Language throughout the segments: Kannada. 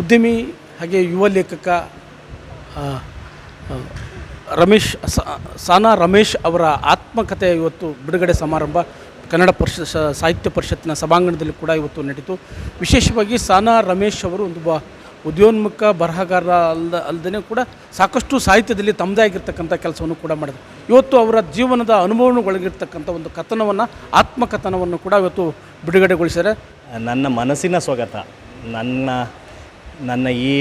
ಉದ್ಯಮಿ ಹಾಗೆ ಯುವ ಲೇಖಕ ರಮೇಶ್ ಸಾನಾ ರಮೇಶ್ ಅವರ ಆತ್ಮಕಥೆ ಇವತ್ತು ಬಿಡುಗಡೆ ಸಮಾರಂಭ. ಕನ್ನಡ ಪರಿಷತ್ ಸಾಹಿತ್ಯ ಪರಿಷತ್ತಿನ ಸಭಾಂಗಣದಲ್ಲಿ ಕೂಡ ಇವತ್ತು ನಡೀತು. ವಿಶೇಷವಾಗಿ ಸಾನಾ ರಮೇಶ್ ಅವರು ಒಂದು ಬ, ಉದ್ಯೋನ್ಮುಖ, ಬರಹಗಾರ ಅಲ್ದ ಅಲ್ಲದೇ ಕೂಡ ಸಾಕಷ್ಟು ಸಾಹಿತ್ಯದಲ್ಲಿ ತಮ್ಮದೇ ಆಗಿರ್ತಕ್ಕಂಥ ಕೆಲಸವನ್ನು ಕೂಡ ಮಾಡಿದ್ರು. ಇವತ್ತು ಅವರ ಜೀವನದ ಅನುಭವಗಳಿರ್ತಕ್ಕಂಥ ಒಂದು ಕಥನವನ್ನು, ಆತ್ಮಕಥನವನ್ನು ಕೂಡ ಇವತ್ತು ಬಿಡುಗಡೆಗೊಳಿಸಿದರೆ ನನ್ನ ಮನಸ್ಸಿನ ಸ್ವಾಗತ, ನನ್ನ ನನ್ನ ಈ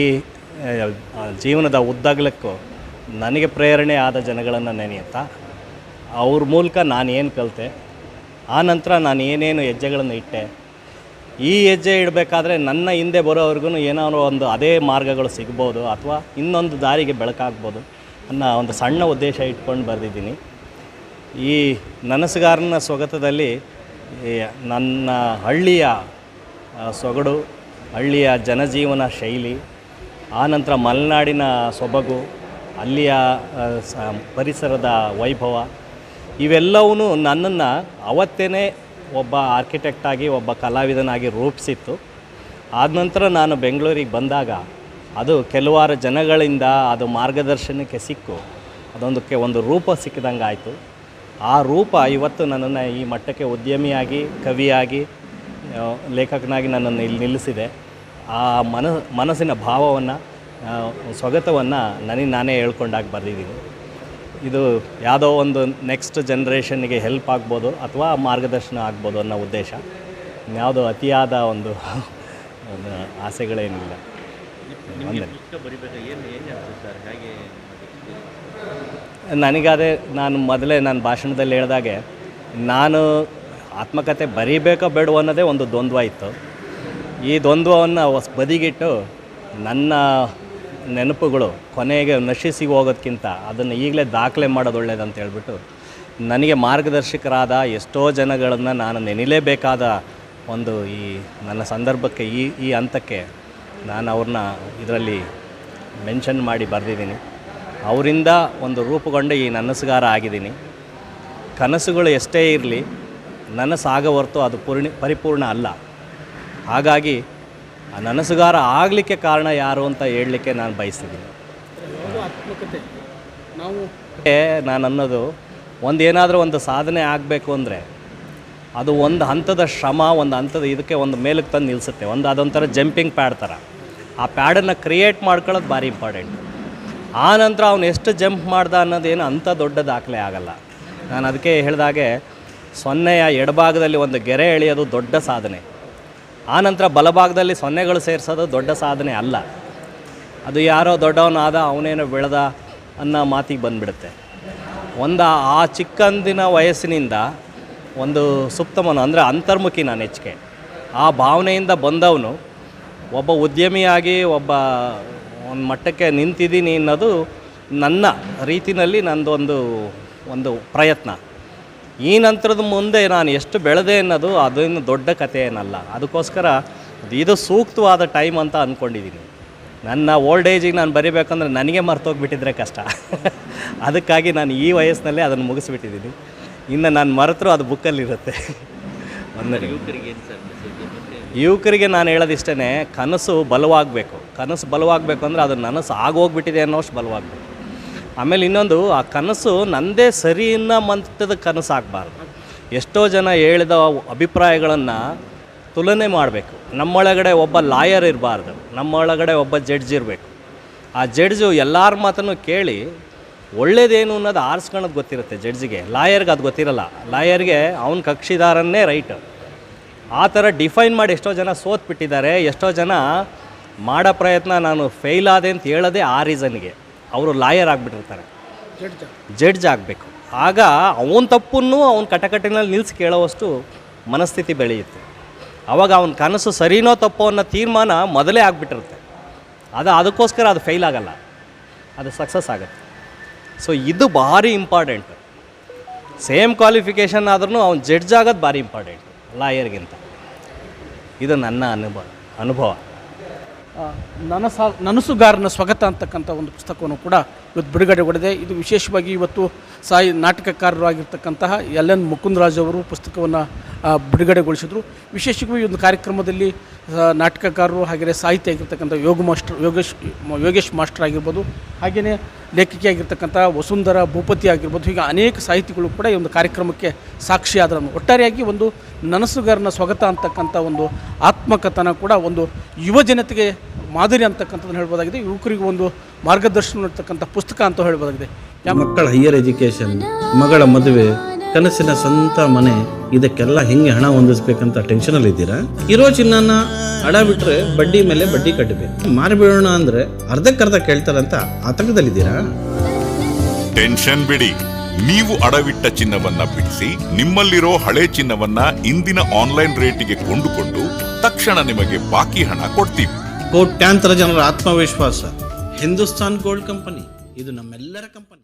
ಜೀವನದ ಉದ್ದಾಗಲಕ್ಕೂ ನನಗೆ ಪ್ರೇರಣೆ ಆದ ಜನಗಳನ್ನು ನೆನೆಯುತ್ತಾ ಅವ್ರ ಮೂಲಕ ನಾನು ಏನು ಕಲಿತೆ, ಆ ನಂತರ ನಾನು ಏನೇನು ಹೆಜ್ಜೆಗಳನ್ನು ಇಟ್ಟೆ, ಈ ಹೆಜ್ಜೆ ಇಡಬೇಕಾದ್ರೆ ನನ್ನ ಹಿಂದೆ ಬರೋವ್ರಿಗೂ ಏನಾದ್ರು ಒಂದು ಅದೇ ಮಾರ್ಗಗಳು ಸಿಗ್ಬೋದು ಅಥವಾ ಇನ್ನೊಂದು ದಾರಿಗೆ ಬೆಳಕಾಗ್ಬೋದು ಅನ್ನೋ ಒಂದು ಸಣ್ಣ ಉದ್ದೇಶ ಇಟ್ಕೊಂಡು ಬರೆದಿದ್ದೀನಿ. ಈ ನನಸುಗಾರನ ಸ್ವಗತದಲ್ಲಿ ನನ್ನ ಹಳ್ಳಿಯ ಸೊಗಡು ಹಳ್ಳಿಯ ಜನಜೀವನ ಶೈಲಿ ಆನಂತರ ಮಲೆನಾಡಿನ ಸೊಬಗು, ಅಲ್ಲಿಯ ಪರಿಸರದ ವೈಭವ ಇವೆಲ್ಲವೂ ನನ್ನನ್ನು ಅವತ್ತೇ ಒಬ್ಬ ಆರ್ಕಿಟೆಕ್ಟಾಗಿ ಒಬ್ಬ ಕಲಾವಿದನಾಗಿ ರೂಪಿಸಿತ್ತು. ಆದ ನಂತರ ನಾನು ಬೆಂಗಳೂರಿಗೆ ಬಂದಾಗ, ಅದು ಕೆಲವಾರು ಜನಗಳಿಂದ ಅದು ಮಾರ್ಗದರ್ಶನಕ್ಕೆ ಸಿಕ್ಕು. ಅದೊಂದಕ್ಕೆ ಒಂದು ರೂಪ ಸಿಕ್ಕಿದಂಗೆ ಆಯಿತು ಆ ರೂಪ ಇವತ್ತು ನನ್ನನ್ನು ಈ ಮಟ್ಟಕ್ಕೆ ಉದ್ಯಮಿಯಾಗಿ, ಕವಿಯಾಗಿ ಲೇಖಕನಾಗಿ ನನ್ನನ್ನು ಇಲ್ಲಿ ನಿಲ್ಲಿಸಿದೆ. ಆ ಮನ ಮನಸ್ಸಿನ ಭಾವವನ್ನು ಸ್ವಗತವನ್ನು ನನಗೆ ನಾನೇ ಹೇಳ್ಕೊಂಡಾಗ ಬರೆದಿದ್ದೀನಿ ಇದು ಯಾವುದೋ ಒಂದು ನೆಕ್ಸ್ಟ್ ಜನ್ರೇಷನ್ಗೆ ಹೆಲ್ಪ್ ಆಗ್ಬೋದು ಅಥವಾ ಮಾರ್ಗದರ್ಶನ ಆಗ್ಬೋದು ಅನ್ನೋ ಉದ್ದೇಶ. ಯಾವುದೋ ಅತಿಯಾದ ಒಂದು ಒಂದು ಆಸೆಗಳೇನಿಲ್ಲ. ನನಗಾದರೆ ನನಗಾದೆ ನಾನು ಮೊದಲೇ ನಾನು ಭಾಷಣದಲ್ಲಿ ಹೇಳಿದಾಗೆ ನಾನು ಆತ್ಮಕತೆ ಬರೀಬೇಕೋ ಬೇಡವೋ ಅನ್ನೋದೇ ಒಂದು ದ್ವಂದ್ವ ಇತ್ತು. ಈ ದ್ವಂದ್ವವನ್ನು ಬದಿಗಿಟ್ಟು ನನ್ನ ನೆನಪುಗಳು ಕೊನೆಗೆ ನಶಿಸಿ ಹೋಗೋದಕ್ಕಿಂತ ಅದನ್ನು ಈಗಲೇ ದಾಖಲೆ ಮಾಡೋದು ಒಳ್ಳೇದಂತ ಹೇಳ್ಬಿಟ್ಟು ನನಗೆ ಮಾರ್ಗದರ್ಶಕರಾದ ಎಷ್ಟೋ ಜನಗಳನ್ನು ನಾನು ನೆನಿಲೇಬೇಕಾದ ಒಂದು ಈ ನನ್ನ ಸಂದರ್ಭಕ್ಕೆ ಈ ಈ ಹಂತಕ್ಕೆ ನಾನು ಅವ್ರನ್ನ ಇದರಲ್ಲಿ ಮೆನ್ಷನ್ ಮಾಡಿ ಬರೆದಿದ್ದೀನಿ. ಅವರಿಂದ ಒಂದು ರೂಪುಗೊಂಡ ಈ ನನಸುಗಾರ ಆಗಿದ್ದೀನಿ. ಕನಸುಗಳು ಎಷ್ಟೇ ಇರಲಿ ನನಸಾಗ ಹೊರತು ಅದು ಪೂರ್ಣಿ, ಪರಿಪೂರ್ಣ ಅಲ್ಲ. ಹಾಗಾಗಿ ಆ ನನಸುಗಾರ ಆಗಲಿಕ್ಕೆ ಕಾರಣ ಯಾರು ಅಂತ ಹೇಳಲಿಕ್ಕೆ ನಾನು ಬಯಸ್ತಿದ್ದೀನಿ. ನಾವು ನಾನು ಅನ್ನೋದು ಒಂದು ಏನಾದರೂ ಒಂದು ಸಾಧನೆ ಆಗಬೇಕು ಅಂದರೆ ಅದು ಒಂದು ಹಂತದ ಶ್ರಮ ಒಂದು ಹಂತದ ಇದಕ್ಕೆ ಒಂದು ಮೇಲಕ್ಕೆ ತಂದು ನಿಲ್ಲಿಸುತ್ತೆ ಒಂದು ಅದೊಂಥರ ಜಂಪಿಂಗ್ ಪ್ಯಾಡ್ ಥರ ಆ ಪ್ಯಾಡನ್ನು ಕ್ರಿಯೇಟ್ ಮಾಡ್ಕೊಳ್ಳೋದು ಭಾರಿ ಇಂಪಾರ್ಟೆಂಟ್. ಆ ನಂತರ ಅವನು ಎಷ್ಟು ಜಂಪ್ ಮಾಡ್ದ ಅನ್ನೋದೇನು ಅಂಥ ದೊಡ್ಡ ದಾಖಲೆ ಆಗಲ್ಲ. ನಾನು ಅದಕ್ಕೆ ಹೇಳಿದಾಗೆ ಸೊನ್ನೆಯ ಎಡಭಾಗದಲ್ಲಿ ಒಂದು ಗೆರೆ ಎಳೆಯೋದು ದೊಡ್ಡ ಸಾಧನೆ. ಆ ನಂತರ ಬಲಭಾಗದಲ್ಲಿ ಸೊನ್ನೆಗಳು ಸೇರಿಸೋದು ದೊಡ್ಡ ಸಾಧನೆ ಅಲ್ಲ. ಅದು ಯಾರೋ ದೊಡ್ಡವನಾದ ಅವನೇನೋ ಬೆಳೆದ ಅನ್ನೋ ಮಾತಿಗೆ ಬಂದುಬಿಡುತ್ತೆ. ಒಂದು ಆ ಚಿಕ್ಕಂದಿನ ವಯಸ್ಸಿನಿಂದ ಒಂದು ಸುಪ್ತಮನು, ಅಂದರೆ ಅಂತರ್ಮುಖಿ ನಾನು ಹೆಚ್ಚಿಗೆ ಆ ಭಾವನೆಯಿಂದ ಬಂದವನು, ಒಬ್ಬ ಉದ್ಯಮಿಯಾಗಿ ಒಬ್ಬ ಒಂದು ಮಟ್ಟಕ್ಕೆ ನಿಂತಿದ್ದೀನಿ ಅನ್ನೋದು ನನ್ನ ರೀತಿನಲ್ಲಿ ಒಂದು ಒಂದು ಪ್ರಯತ್ನ. ಈ ನಂತರದ ಮುಂದೆ ನಾನು ಎಷ್ಟು ಬೆಳೆದೆ ಅನ್ನೋದು ಅದೇನು ದೊಡ್ಡ ಕಥೆ ಏನಲ್ಲ. ಅದಕ್ಕೋಸ್ಕರ ಇದು ಸೂಕ್ತವಾದ ಟೈಮ್ ಅಂತ ಅಂದ್ಕೊಂಡಿದ್ದೀನಿ ನನ್ನ ಓಲ್ಡ್ ಏಜಿಗೆ ನಾನು ಬರೀಬೇಕಂದ್ರೆ ನನಗೆ ಮರ್ತೋಗ್ಬಿಟ್ಟಿದ್ರೆ ಕಷ್ಟ. ಅದಕ್ಕಾಗಿ ನಾನು ಈ ವಯಸ್ಸಿನಲ್ಲೇ ಅದನ್ನು ಮುಗಿಸ್ಬಿಟ್ಟಿದ್ದೀನಿ ಇನ್ನು ನಾನು ಮರೆತರೂ ಅದು ಬುಕ್ಕಲ್ಲಿರುತ್ತೆ. ಒಂದು ಯುವಕರಿಗೆ ನಾನು ಹೇಳೋದಿಷ್ಟೇ ಕನಸು ಬಲವಾಗಬೇಕು. ಕನಸು ಬಲವಾಗಬೇಕು ಅಂದರೆ ಅದು ನನಸು ಆಗೋಗ್ಬಿಟ್ಟಿದೆ ಅನ್ನೋಷ್ಟು ಬಲವಾಗಬೇಕು. ಆಮೇಲೆ ಇನ್ನೊಂದು, ಆ ಕನಸು ನಂದೇ ಸರಿ ಅನ್ನೋ ಮಂತದ ಕನಸು ಆಗಬಾರ್ದು. ಎಷ್ಟೋ ಜನ ಹೇಳಿದ ಅಭಿಪ್ರಾಯಗಳನ್ನು ತುಲನೆ ಮಾಡಬೇಕು. ನಮ್ಮೊಳಗಡೆ ಒಬ್ಬ ಲಾಯರ್ ಇರಬಾರ್ದು. ನಮ್ಮೊಳಗಡೆ ಒಬ್ಬ ಜಡ್ಜ್ ಇರಬೇಕು. ಆ ಜಡ್ಜು ಎಲ್ಲರ ಮಾತನ್ನು ಕೇಳಿ ಒಳ್ಳೇದೇನು ಅನ್ನೋದು ಆರಿಸ್ಕೊಳ್ಳೋದು ಗೊತ್ತಿರುತ್ತೆ ಜಡ್ಜಿಗೆ. ಲಾಯರ್ಗೆ ಅದು ಗೊತ್ತಿರಲ್ಲ. ಲಾಯರ್ಗೆ ಅವನ ಕಕ್ಷಿದಾರನ್ನೇ ರೈಟ್. ಆ ಥರ ಡಿಫೈನ್ ಮಾಡಿ ಎಷ್ಟೋ ಜನ ಸೋತ್ಬಿಟ್ಟಿದ್ದಾರೆ. ಎಷ್ಟೋ ಜನ ಮಾಡೋ ಪ್ರಯತ್ನ ನಾನು ಫೇಲ್ ಆದೆ ಅಂತ ಹೇಳೋದೇ ಆ ರೀಸನ್ಗೆ. ಅವರು ಲಾಯರ್ ಆಗಿಬಿಟ್ಟಿರ್ತಾರೆ. ಜಡ್ಜ್ ಆಗಬೇಕು. ಆಗ ಅವನ ತಪ್ಪನ್ನು ಅವನ ಕಟಕಟಿನಲ್ಲಿ ನಿಲ್ಲಿಸಿ ಕೇಳೋವಷ್ಟು ಮನಸ್ಥಿತಿ ಬೆಳೆಯುತ್ತೆ. ಆವಾಗ ಅವನ ಕನಸು ಸರಿನೋ ತಪ್ಪೋ ಅನ್ನೋ ತೀರ್ಮಾನ ಮೊದಲೇ ಆಗಿಬಿಟ್ಟಿರುತ್ತೆ. ಅದು ಅದಕ್ಕೋಸ್ಕರ ಅದು ಫೇಲ್ ಆಗಲ್ಲ. ಅದು ಸಕ್ಸಸ್ ಆಗುತ್ತೆ. ಸೊ ಇದು ಭಾರಿ ಇಂಪಾರ್ಟೆಂಟ್ ಸೇಮ್ ಕ್ವಾಲಿಫಿಕೇಷನ್ ಆದ್ರೂ ಅವ್ನು ಜಡ್ಜ್ ಆಗೋದು ಭಾರಿ ಇಂಪಾರ್ಟೆಂಟ್ ಲಾಯರ್ಗಿಂತ ಇದು ನನ್ನ ಅನುಭವ. ಅನುಭವ. ನನಸ ನನಸುಗಾರನ ಸ್ವಗತ ಅಂತಕ್ಕಂಥ ಒಂದು ಪುಸ್ತಕವನ್ನು ಕೂಡ ಇವತ್ತು ಬಿಡುಗಡೆ ಕೊಡದೆ ಇದು ವಿಶೇಷವಾಗಿ ಇವತ್ತು ಸಾಯಿ ನಾಟಕಕಾರರು ಆಗಿರ್ತಕ್ಕಂತಹ ಎಲ್ ಎನ್ ಮುಕುಂದರಾಜ್ ಅವರು ಪುಸ್ತಕವನ್ನು ಬಿಡುಗಡೆಗೊಳಿಸಿದರು. ವಿಶೇಷವಾಗಿ ಒಂದು ಕಾರ್ಯಕ್ರಮದಲ್ಲಿ ನಾಟಕಕಾರರು ಹಾಗೆಯೇ ಸಾಹಿತಿ ಆಗಿರ್ತಕ್ಕಂಥ ಯೋಗ ಮಾಸ್ಟರ್, ಯೋಗೇಶ್ ಯೋಗೇಶ್ ಮಾಸ್ಟರ್ ಆಗಿರ್ಬೋದು, ಹಾಗೆಯೇ ಲೇಖಕಿ ಆಗಿರ್ತಕ್ಕಂಥ ವಸುಂಧರ ಭೂಪತಿ ಆಗಿರ್ಬೋದು, ಹೀಗೆ ಅನೇಕ ಸಾಹಿತಿಗಳು ಕೂಡ ಈ ಒಂದು ಕಾರ್ಯಕ್ರಮಕ್ಕೆ ಸಾಕ್ಷಿಯಾದರು ಒಟ್ಟಾರೆಯಾಗಿ ಒಂದು ನನಸುಗಾರನ ಸ್ವಾಗತ ಅಂತಕ್ಕಂಥ ಒಂದು ಆತ್ಮಕಥನ ಕೂಡ ಒಂದು ಯುವ ಜನತೆಗೆ ಮಾದರಿ ಅಂತಕ್ಕಂಥದ್ದನ್ನು ಹೇಳ್ಬೋದಾಗಿದೆ. ಯುವಕರಿಗೆ ಒಂದು ಮಾರ್ಗದರ್ಶನ ನೀಡ್ತಕ್ಕಂಥ ಪುಸ್ತಕ ಅಂತ ಹೇಳ್ಬೋದಾಗಿದೆ. ಮಕ್ಕಳ ಹೈಯರ್ ಎಜುಕೇಶನ್ ಮಗಳ ಮದುವೆ ಕನಸಿನ ಸ್ವಂತ ಮನೆ ಇದಕ್ಕೆಲ್ಲ ಹೆಂಗೆ ಹಣ ಹೊಂದಿಸ್ಬೇಕಂತ ಟೆನ್ಷನ್ ಅಲ್ಲಿ ಇದ್ದೀರಾ? ಇರೋ ಚಿನ್ನನ ಹಣ ಬಿಟ್ರೆ ಬಡ್ಡಿ ಮೇಲೆ ಬಡ್ಡಿ ಕಟ್ಟಬೇಕು ಮಾರಿಬಿಡೋಣ ಅಂದ್ರೆ ಅರ್ಧಕ್ಕರ್ಧ ಕೇಳ್ತಾರಂತ ಆತಂಕದಲ್ಲಿದ್ದೀರಾ ಟೆನ್ಷನ್ ಬಿಡಿ. ನೀವು ಅಡವಿಟ್ಟ ಚಿನ್ನವನ್ನ ಬಿಡಿಸಿ ನಿಮ್ಮಲ್ಲಿರೋ ಹಳೆ ಚಿನ್ನವನ್ನ ಇಂದಿನ ಆನ್ಲೈನ್ ರೇಟಿಗೆ ಕೊಂಡುಕೊಂಡು ತಕ್ಷಣ ನಿಮಗೆ ಬಾಕಿ ಹಣ ಕೊಡ್ತೀವಿ. ಕೋಟ್ಯಾಂತರ ಜನರ ಆತ್ಮವಿಶ್ವಾಸ. ಹಿಂದೂಸ್ತಾನ್ ಗೋಲ್ಡ್ ಕಂಪನಿ ಇದು ನಮ್ಮೆಲ್ಲರ ಕಂಪನಿ.